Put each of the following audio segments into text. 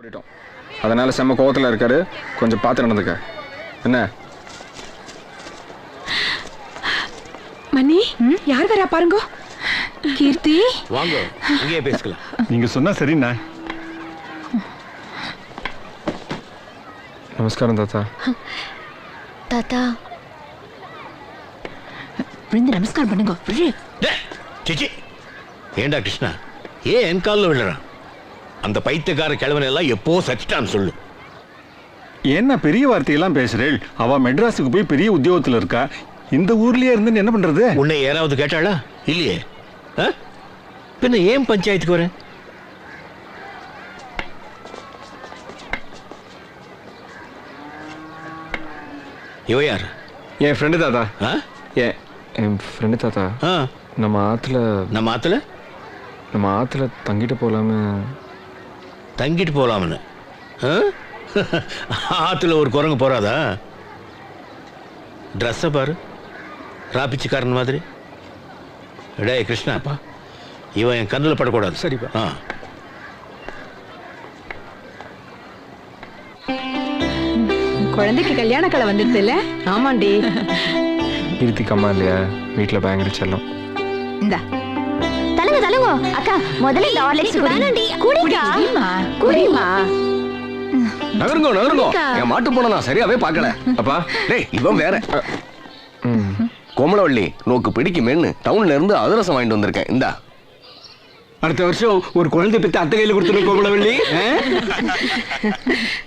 ஓடிட்டோம் அதனால செம்ம கோவத்தில் இருக்காரு. கொஞ்சம் பார்த்து நடந்துக்க. என்ன? மணி யார் வரா பாருங்க? கீர்த்தி? வாங்க இங்கேயே பேசிக்கலாம். நீங்க சொன்னா சரிண்ணா நமஸ்காரம் தாத்தா. தாத்தா. விழுந்து நமஸ்காரம் பண்ணுங்க. விழு. ஏண்டா கிருஷ்ணா? ஏன் என் காலில் விழுறான்? அந்த பைத்தியக்கார கிழவனை எல்லாம் எப்போ சச்சிட்டான்னு சொல்லு. என்ன பெரிய வார்த்தையெல்லாம் பேசுறேள்? அவ மெட்ராஸுக்கு போய் பெரிய உத்தியோகத்துல இருக்கா? இந்த ஊர்லயே இருந்து என்ன பண்றது? உன்னை யாராவது கேட்டாளா? இல்லையே. ஆ? பின்ன ஏன் பஞ்சாயத்துக்கு வரேன் இவ யார்? என் ஃப்ரெண்டு தாத்தா. ஆ? ஏன் என் ஃப்ரெண்டு தாத்தா. ஆ, நம்ம ஆற்றுல நம்ம ஆத்துல? நம்ம ஆற்றுல தங்கிட்டு போகலான்னு தங்கிட்டு போலாம்னு. ஆ? ஆத்துல ஒரு குரங்கு போறாதா? ட்ரெஸ்ஸை பாரு. ராப்பிச்சுக்காரன் மாதிரி. டேய் கிருஷ்ணாப்பா இவன் என் கண்ணில் படக்கூடாது. சரிப்பா. ஆ. குழந்தைக்கு கல்யாண கலை வந்துடுது இல்ல ஆமாண்டி. கீர்த்திக்கு அம்மா இல்லையா? வீட்டில் பயங்கர செல்லம். இந்தா. தலங்க தலங்க அக்கா முதல்ல இந்த ஹார்லிக்ஸ் குடிக்கா. குடிமா. நகருங்கோ நகருங்கோ. என் மாட்டு போன நான் சரியாவே பார்க்கல. அப்பா. டேய் இவன் வேற. கோமலவள்ளி நோக்கு பிடிக்குமேன்னு டவுன்ல இருந்து அதிரசம் வாங்கிட்டு வந்திருக்கேன். இந்தா. அடுத்த வருஷம் ஒரு குழந்தை பெற்று அத்தை கையில் கொடுத்துருக்கோம் கோமலவள்ளி.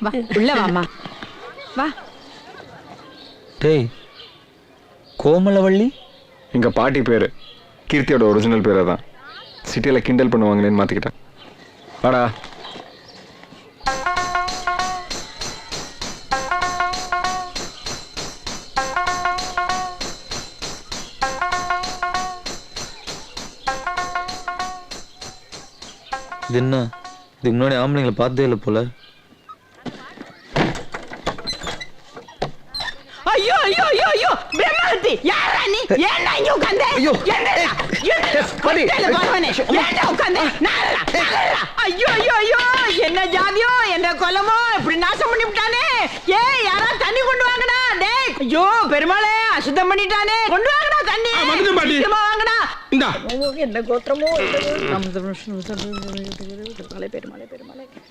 வா உள்ள வாமா வா. டேய் கோமலவள்ளி? எங்கள் பாட்டி பேர். கீர்த்தியோட ஒரிஜினல் பேர் தான் சிட்டியில் கிண்டல் பண்ணுவாங்களேன்னு மாற்றிக்கிட்டேன் வாடா. இது என்ன? இதுக்கு முன்னாடி ஆம்பளைங்களை பார்த்ததே இல்லை போல. ஐயோ ஐயோ ஐயோ ஐயோ. பிரம்மஹத்தி யாரா நீ? ஏன்டா இங்க உட்கார்ந்த? ஐயோ. பாட்டி. ஐயோ. ஐயோ ஐயோ என்ன ஜாதியோ என்ன கொலமோ இப்படி நாசம் பண்ணி விட்டானே. ஏய் யாரா தண்ணி கொண்டு வாங்கடா டேய் ஐயோ பெருமாளே அசுத்தம் பண்ணிட்டானே. கொண்டு வாங்கடா தண்ணி. இந்தா என்ன கோத்திரமோ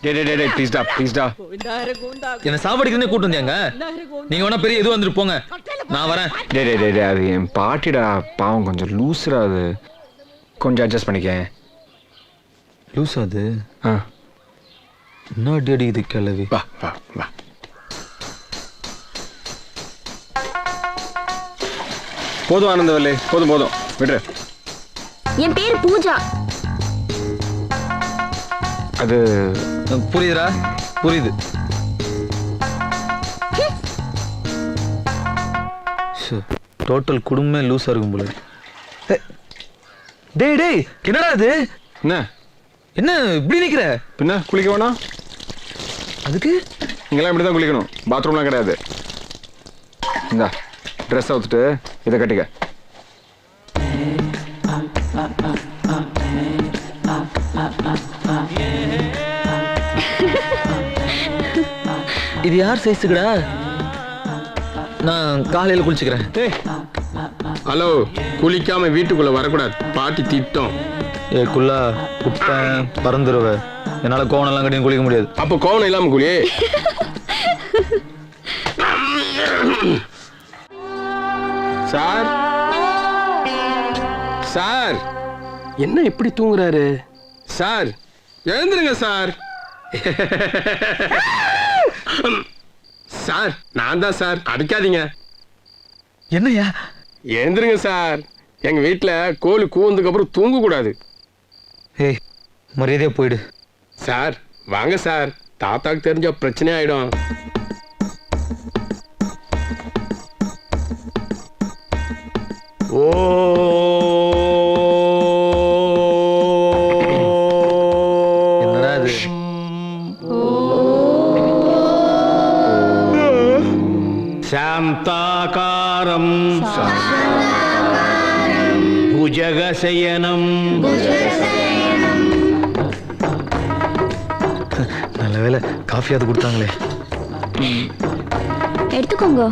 டே டே டே டே ப்ளீஸ்டா ப்ளீஸ்டா கோவிந்தார கோவிந்தா என்னை சாவடிக்கிறதே கூட்டு வந்தியாங்க நீங்க வேணா பெரிய எது வந்துட்டு போங்க நான் வரேன் டே டே டே டே அது என் பாட்டிடா பாவம் கொஞ்சம் லூஸ்ரா அது கொஞ்சம் அட்ஜஸ்ட் பண்ணிக்க லூஸ் அது ஆ என்ன அடி அடிக்குது கிளவி வா வா வா போதும் ஆனந்தவல்லி போதும் போதும் விடுற என் பேர் பூஜா. அது புரியுதுடா? புரியுது. டோட்டல் குடும்பமே லூஸா இருக்கும் போல டேய் டேய் என்னடா இது? என்ன? என்ன இப்படி நிக்கிற? பின்ன குளிக்க வேணாம் அதுக்கு? இங்கெல்லாம் இப்படி தான் குளிக்கணும். பாத்ரூம்லாம் கிடையாது. இந்தா ட்ரெஸ் அவுத்துட்டு இதை கட்டிக்க. இது யார் சைஸுக்குடா நான் காலையில குளிச்சுக்கிறேன். ஹலோ குளிக்காம வீட்டுக்குள்ள வரக்கூடாது. பாட்டி திட்டம். ஏ குள்ளா குப்பேன் பறந்துருவ. என்னால கோவணம்லாம் கட்டி குளிக்க முடியாது. அப்ப கோவணம் இல்லாம குளியே சார். சார். என்ன இப்படி தூங்குறாரு? சார். எழுந்துருங்க சார். சார் நான் தான் சார். அடிக்காதீங்க. என்னையா எழுந்துருங்க சார். எங்க வீட்ல கோழி கூவந்ததுக்கு அப்புறம் தூங்க கூடாது ஏய் மரியாதையா போயிடு. சார் வாங்க சார். தாத்தாக்கு தெரிஞ்ச பிரச்சனை ஆயிடும். ஓ புஜகசயனம் நல்ல வேலை காஃபியாவது கொடுத்தாங்களே. எடுத்துக்கோங்க.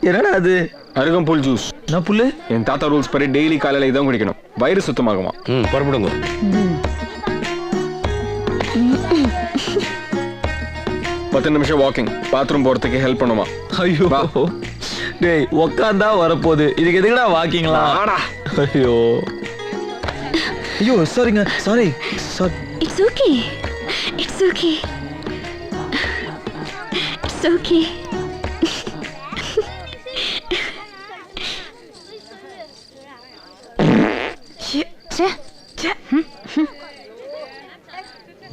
என்னடா அது? அருகம்புல் ஜூஸ் நான் புல்லு? என் தாத்தா ரூல்ஸ் படி டெய்லி காலையில இதான் குடிக்கணும். வயிறு சுத்தமாகுமா? ம் புறப்படுங்க. பத்து நிமிஷம் வாக்கிங் பாத்ரூம் போறதுக்கு ஹெல்ப் பண்ணுமா? ஐயோ. டேய் உக்காந்தா வரப்போகுது. இதுக்கு எதுக்குடா வாக்கிங்களா வாடா. ஐயோ. ஐயோ சாரிங்க sorry sorry it's okay it's okay it's okay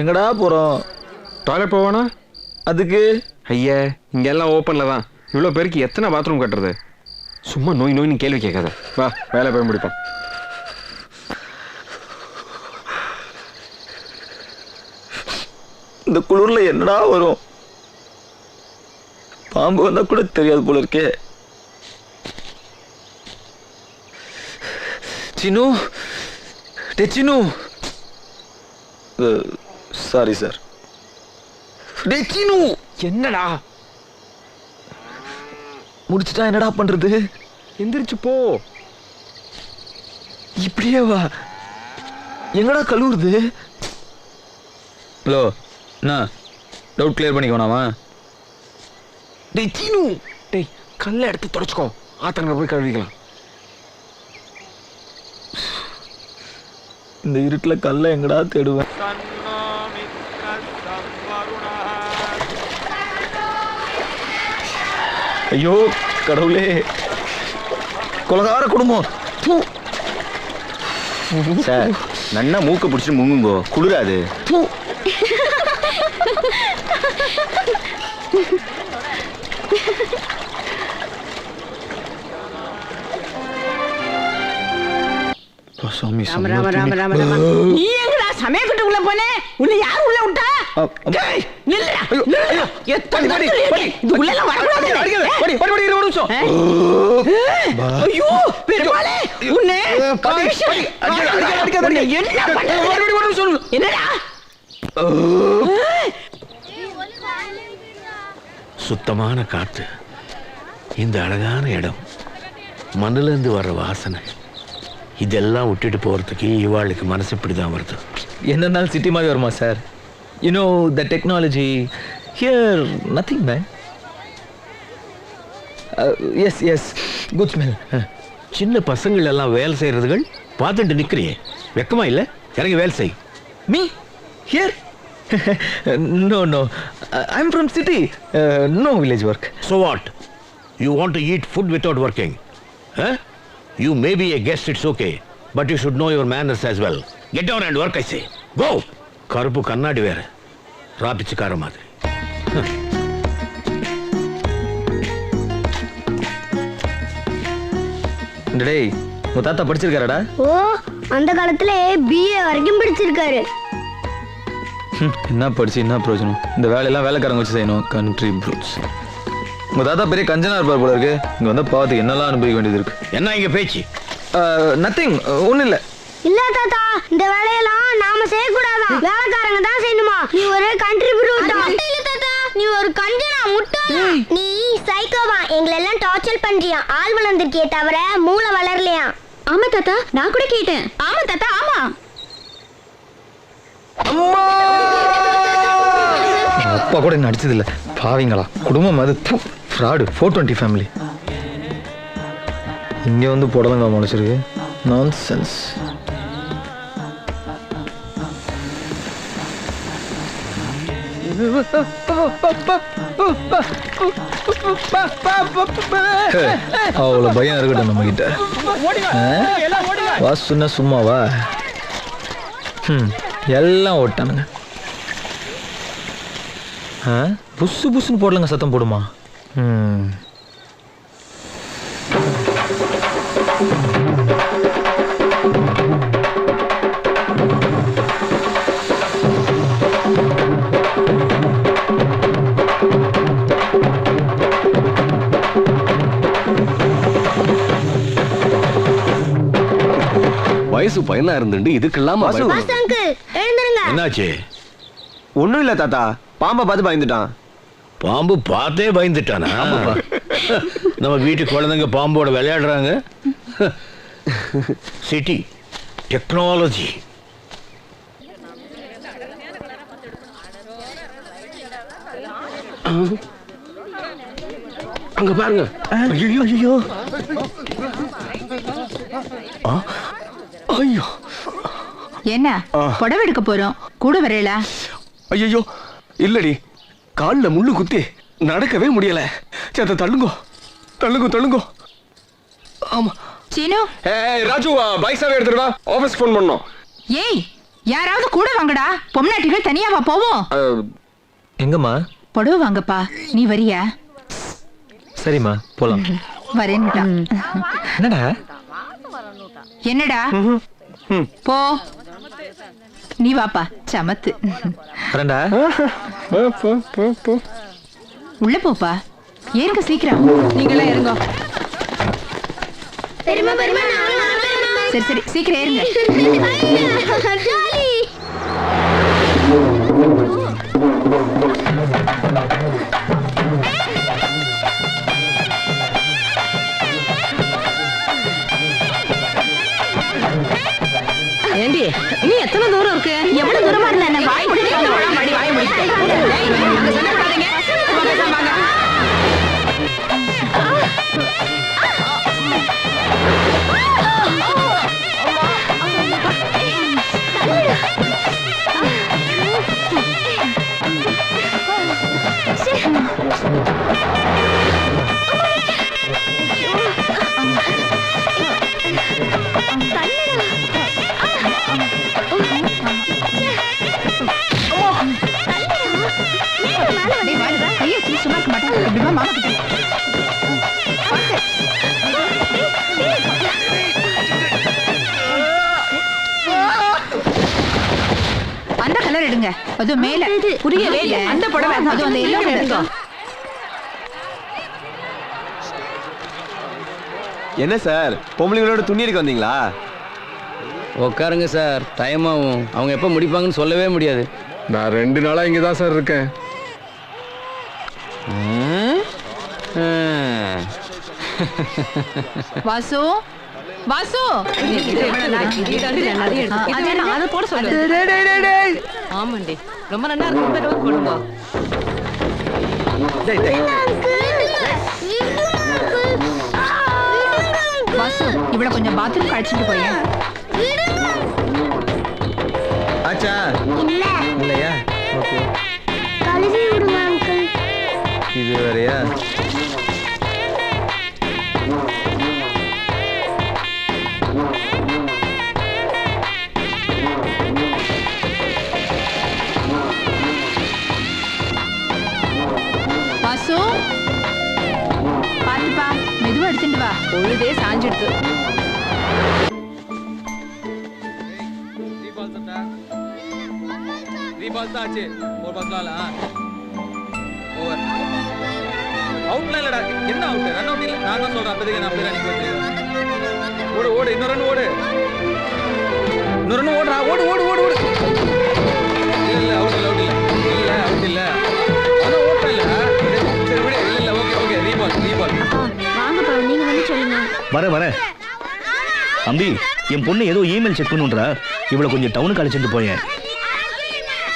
எங்கடா போறோம்? டாய்லெட் போவானா? அதுக்கு? ஐயா இங்கெல்லாம் ஓப்பன்ல தான். இவ்வளோ பேருக்கு எத்தனை பாத்ரூம் கட்டுறது? சும்மா நோய் நோய்னு கேள்வி கேட்காத. வா வேலை போய் முடிப்போம். இந்த குளிர்ல என்னடா வரும்? பாம்பு வந்தா கூட தெரியாது போல இருக்கே. சினு டே சினு சாரி சார் டே சினு என்னடா? முடிச்சிட்டா என்னடா பண்றது? எந்திரிச்சு போ. இப்படியே வா. எங்கடா கழுவுறது? ஹலோ என்ன? டவுட் கிளியர் பண்ணிக்கோனாமா டேய் சீனு டேய் கல்லை எடுத்து தொடச்சிக்கோ. ஆத்தங்க போய் கழுவிக்கலாம். இந்த இருட்டில் கல்லை எங்கடா தேடுவேன்? ஐயோ கடவுளே. கொலகார குடும்பம். தூ. சார் நன்னா மூக்க பிடிச்சிட்டு முங்குங்கோ. குளிராது. சாமி ராம ராம ராம ராம ராம. நீ எங்கடா சமயக்கட்டுக்குள்ள போனே? உன்னை யார் உள்ள விட்டா? சுத்தமான காற்று இந்த அழகான இடம். மண்ணுல இருந்து வர்ற வாசனை. இதெல்லாம் விட்டுட்டு போறதுக்கு இவாளுக்கு மனசு இப்படிதான் வருது. என்னன்னாலும் சிட்டி மாதிரி வருமா sir? You know the technology here nothing man yes yes good smell சின்ன பசங்கள் எல்லாம் வேலை செய்யறதுகள் பார்த்துட்டு நிக்கிறியே வெக்கமா இல்ல இறங்கி வேலை செய் me here no no I am from city no village work So what? You want to eat food without working? Huh? You may be a guest, it's okay. But you should know your manners as well. Get down and work, I say. கருப்பு கண்ணாடி வேற. ராபிச்சுக்கார மாதிரி. டேய் உங்க தாத்தா படிச்சிருக்காரடா? ஓ அந்த காலத்துல BA வரைக்கும் படிச்சிருக்காரு. ஹம், என்ன படிச்சு என்ன பிரயோஜனம்? இந்த வேலையெல்லாம் வேலைக்காரங்க வச்சு செய்யணும். கண்ட்ரி ப்ரூட்ஸ் உங்க தாத்தா பெரிய கஞ்சனா இருப்பார் போல இருக்கு. இங்க வந்தா பார்த்து என்னெல்லாம் அனுபவிக்க வேண்டியது இருக்கு? என்ன இங்க பேச்சு? நத்திங் ஒன்றும் இல்லை இல்ல தாத்தா இந்த வேலையெல்லாம் நாம செய்யக்கூடாதான் வேலைக்காரங்க தான் செய்யணுமா? நீ ஒரு கண்ட்ரிபியூட்டா இல்ல தாத்தா நீ ஒரு கஞ்சனா முட்டா. நீ சைக்கோவா எங்களை எல்லாம் டார்ச்சர் பண்றியா ஆள் வளர்ந்திருக்கே தவிர மூளை வளரலையா ஆமா தாத்தா நான் கூட கேட்டேன். ஆமா தாத்தா ஆமா. அப்பா கூட என்ன அடிச்சது இல்லை பாவிங்களா? குடும்பம் அது ஃப்ராடு ஃபோர் டுவெண்ட்டி ஃபேமிலி இங்கே வந்து புடலங்கா முளைச்சிருக்கு. நான் சென்ஸ் அவ்வளோ பயம் இருக்கட்டும் நம்ம கிட்ட வாசுன்னா சும்மாவா? ம் எல்லாம் ஓட்டானுங்க. ஆ? புசு போடலங்க சத்தம் போடுமா? ம் வயசு பையனா இருந்துட்டு இதுக்கெல்லாம் வாசு அங்கிள் எழுந்துருங்க. என்னாச்சு? ஒண்ணும் இல்ல தாத்தா. பாம்பை பார்த்து பயந்துட்டான். பாம்பு பார்த்தே பயந்துட்டானா? நம்ம வீட்டு குழந்தைங்க பாம்போட விளையாடுறாங்க. City technology. அங்க பாருங்க. ஐயோ ஐயோ ஐயோ. என்ன? புடவை எடுக்க போறோம். கூட வரையல? ஐயோ இல்லடி. கால்ல முள்ளு குத்தி நடக்கவே முடியல. சேத்த தள்ளுங்கோ. தள்ளுங்கோ தள்ளுங்கோ. ஆமா. சீனு? ஏய் ராஜு பைக் சாவி எடுத்துட்டு வா. ஆபீஸ் ஃபோன் பண்ணோம். ஏய் யாராவது கூட வாங்கடா. பொம்னாட்டிகள் தனியாவா போவோம். எங்கம்மா? புடவை வாங்கப்பா. நீ வரியா? சரிம்மா போலாம். வரேன்னுட்டான். என்னடா? என்னடா? போ. நீ வாப்பா. சமத்து. வரேன்டா. போ, போ, போ, போ. உள்ள போப்பா. ஏறுங்க சீக்கிரம். நீங்களாம் இருங்க பெருமா பெருமா நானும் வரேன் பெருமா. சரி சரி. சீக்கிரம் ஏறுங்க. ஜாலி. எத்தனை தூரம் இருக்கு? எவ்வளவு தூரமா இருந்தா என்ன? வாய் முடிச்சு அது மேல. புரியவே இல்ல அந்த புடவை. அது அந்த எல்லோ எடுங்க என்ன சார்? பொம்பளைங்களோட துணி எடுக்க வந்தீங்களா? உட்காருங்க சார். டைம் ஆகும். அவங்க எப்போ முடிப்பாங்கன்னு சொல்லவே முடியாது. நான் ரெண்டு நாளா இங்க தான் சார் இருக்கேன். வாசு. வாசு. அதை போட சொல்லு ஆமாண்டி. ரொம்ப நல்லா இருக்கும் இந்த அளவுக்கு போடுங்க வாசு இவள கொஞ்சம் பாத்ரூம் கழிச்சிட்டு போயேன் ஆச்சா? இல்ல. இல்லையா? ஓகே. கழுவி விடுங்க அங்கிள் இது வேறையா? பொழுதே சாஞ்சிடுது. ஆச்சு. ஒரு பஸ்லால ஓவர். அவுட்ல இல்லடா. என்ன அவுட் ரன் அவுட் இல்ல. நான் தான் சொல்றேன். அப்போதைக்கு நான் அப்படியே நிக்க வச்சிருக்கேன் ஓடு ஓடு. இன்னொரு ரன் ஓடு. இன்னொரு ரன் ஓடுறா. ஓடு ஓடு ஓடு ஓடு. வர வர. தம்பி என் பொண்ணு ஏதோ இமெயில் செக் பண்ணுன்றா. இவளை கொஞ்சம் டவுனுக்கு அழைச்சிட்டு போயேன்.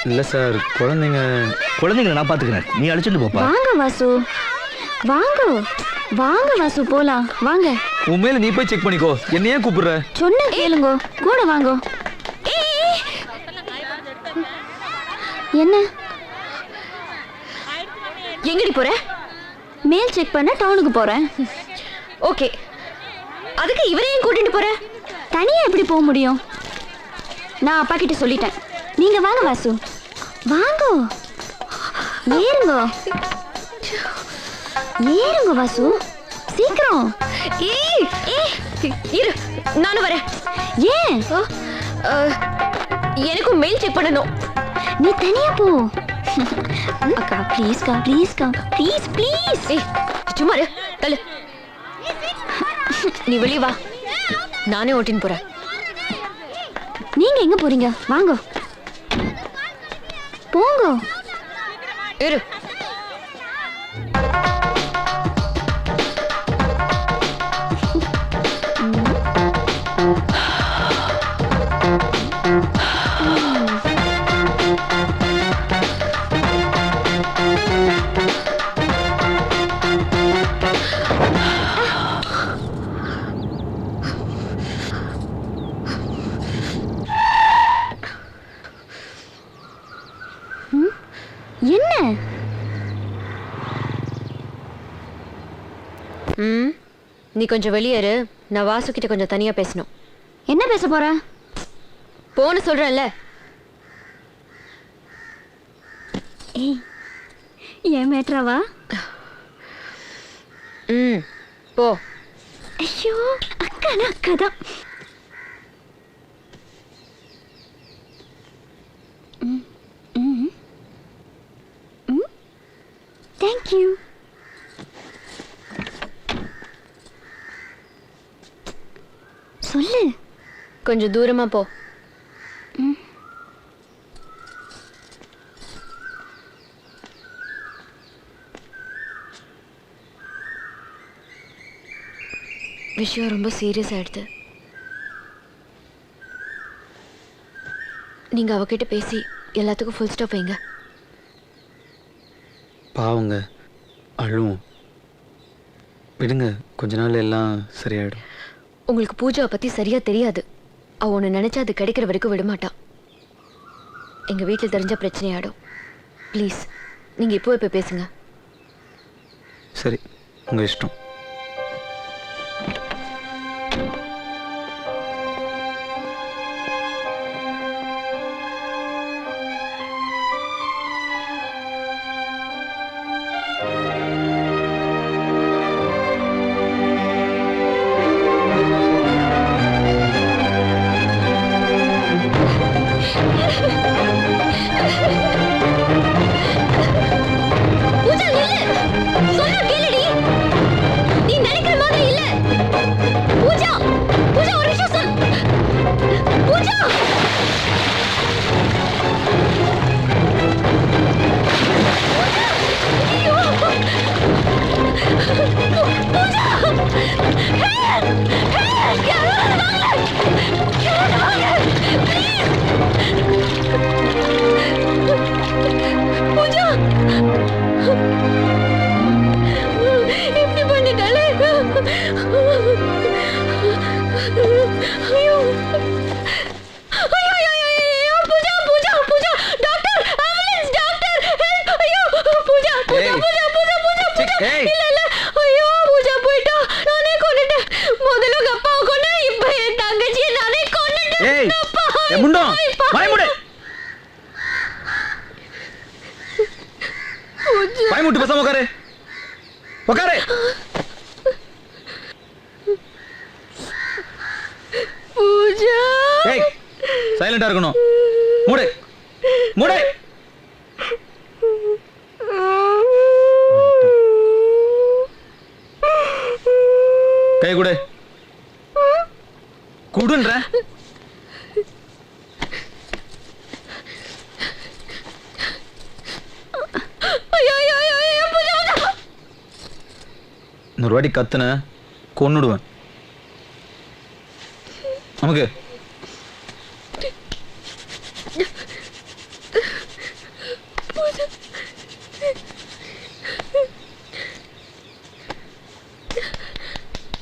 இல்ல சார் குழந்தைங்க குழந்தைங்களை நான் பாத்துக்கிறேன். நீ அழைச்சிட்டு போப்பா. வாங்க வாசு. வாங்க. வாங்க வாசு போலாம். வாங்க. உன் மேல நீ போய் செக் பண்ணிக்கோ. என்ன ஏன் கூப்பிடுற? சொன்ன கேளுங்க. கூட வாங்க. என்ன? எங்கடி போற? மேல் செக் பண்ண டவுனுக்கு போறேன். ஓகே. அதுக்கு இவரையும் கூட்டிட்டு போற? தனியா எப்படி போக முடியும்? நான் அப்பா கிட்ட சொல்லிட்டேன். நீங்க வாங்க வாசு. வாங்க. ஏறுங்க. ஏறுங்க வாசு. சீக்கிரம். ஏய் இரு நானும் வரேன். ஏன்? எனக்கும் மெயில் செக் பண்ணணும். நீ தனியா போ. அக்கா ப்ளீஸ் கா ப்ளீஸ் ப்ளீஸ் ஏய் சும்மா தள்ளு. நீ வெளிய வா. நானே ஓட்டின்னு போறேன். நீங்க எங்க போறீங்க? வாங்க. போங்க. இரு. நீ கொஞ்சம் வெளியேறு நான் வாசு கிட்ட கொஞ்சம் தனியா பேசணும். என்ன பேச போற? போன்னு சொல்றேன்ல. ஏய் ஏன் மேட்ராவா? ம் போ. ஐயோ அக்கானா அக்கா தான் தேங்க்யூ சொல்லு கொஞ்சம் தூரமா போ. விஷயம் ரொம்ப சீரியஸ் ஆயிடுது. நீங்க அவகிட்ட பேசி எல்லாத்துக்கும் ஃபுல் ஸ்டாப் வைங்க. பாவங்க அழுவும். விடுங்க கொஞ்ச நாள் எல்லாம் சரியாயிடும். உங்களுக்கு பூஜாவை பத்தி சரியா தெரியாது. அவ ஒன்று நினைச்சா அது கிடைக்கிற வரைக்கும் விடமாட்டான் எங்கள் எங்க வீட்டில் தெரிஞ்ச பிரச்சனையாடும் ப்ளீஸ் நீங்க இப்போ இப்போ பேசுங்க. சரி உங்கள் இஷ்டம். அப்பா. பயமுடு பயமுட்டு பேசாம உட்காரு உட்காரு பூஜா. ஏய் சைலண்டா இருக்கணும். மூடு. மூடு. கை கொடு. குடுன்ற ஐயோ ஐயோ ஐயோ ஐயோ பூஜா பூஜா இன்னொரு வாட்டி கத்துன கொன்னுடுவேன். நமக்கு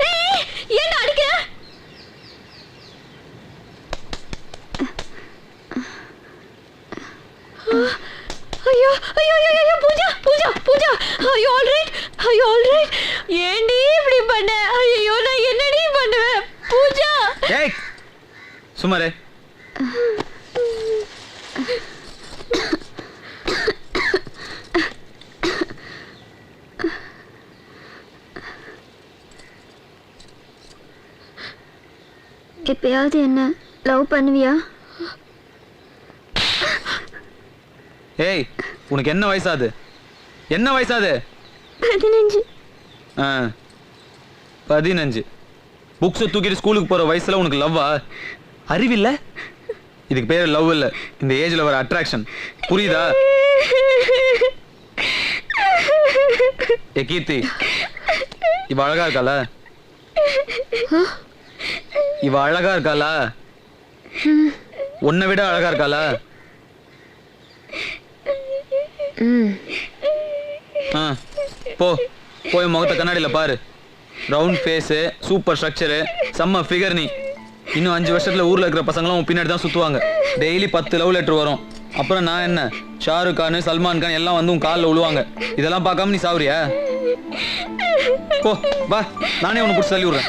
ஏய், ஏன்டா அடிக்கிற ஐயோ ஐயோ ஐயோ ஐயோ ஐயோ பூஜா பூஜா பூஜா ஐயோ ஆல்ரைட் ஐயோ ஆல்ரைட் ஏண்டி இப்படி பண்ண ஐயோ நான் என்னடி பண்ணுவேன் பூஜா ஏய் சுமாரே எப்பயாவது என்ன லவ் பண்ணுவியா? ஏய் உனக்கு என்ன வயசாது? என்ன வயசாது? பதினஞ்சு. ஆ பதினஞ்சு. புக்ஸை தூக்கிட்டு ஸ்கூலுக்கு போகிற வயசில் உனக்கு லவ்வா அறிவில்ல? இதுக்கு பேர் லவ் இல்லை. இந்த ஏஜில் வர அட்ராக்ஷன் புரியுதா? ஏ கீர்த்தி இவ அழகா இருக்காளா? இவ அழகா இருக்காளா? உன்னை விட அழகா இருக்காளா? ஆ போ. போய் முகத்தை கண்ணாடியில் பாரு. ரவுண்ட் ஃபேஸு சூப்பர் ஸ்ட்ரக்சரு செம்ம ஃபிகர் நீ. இன்னும் அஞ்சு வருஷத்தில் ஊரில் இருக்கிற பசங்களும் உன் பின்னாடி தான் சுற்றுவாங்க டெய்லி பத்து லவ் லெட்டர் வரும். அப்புறம் நான் என்ன? ஷாருக் கான் சல்மான் கான் எல்லாம் வந்து உன் காலில் விழுவாங்க இதெல்லாம் பார்க்காம நீ சாவுறியா? போ வா. நானே உனக்கு பிடிச்சி தள்ளி விடுறேன்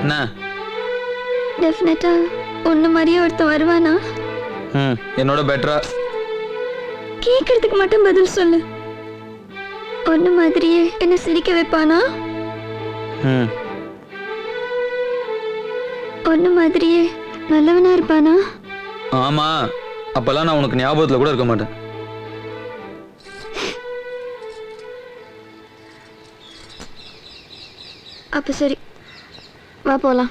என்ன? டெஃபினட்டா ஒன்று மாதிரியே ஒருத்தன் வருவானா? ம் என்னோட பெட்டரா? கேட்கறதுக்கு மட்டும் பதில் சொல்லு. ஒன்று மாதிரியே என்ன சிரிக்க வைப்பானா? ம். ஒன்று மாதிரியே நல்லவனா இருப்பானா? ஆமா அப்பெல்லாம் நான் உனக்கு ஞாபகத்துல கூட இருக்க மாட்டேன். அப்போ சரி வா போலாம்.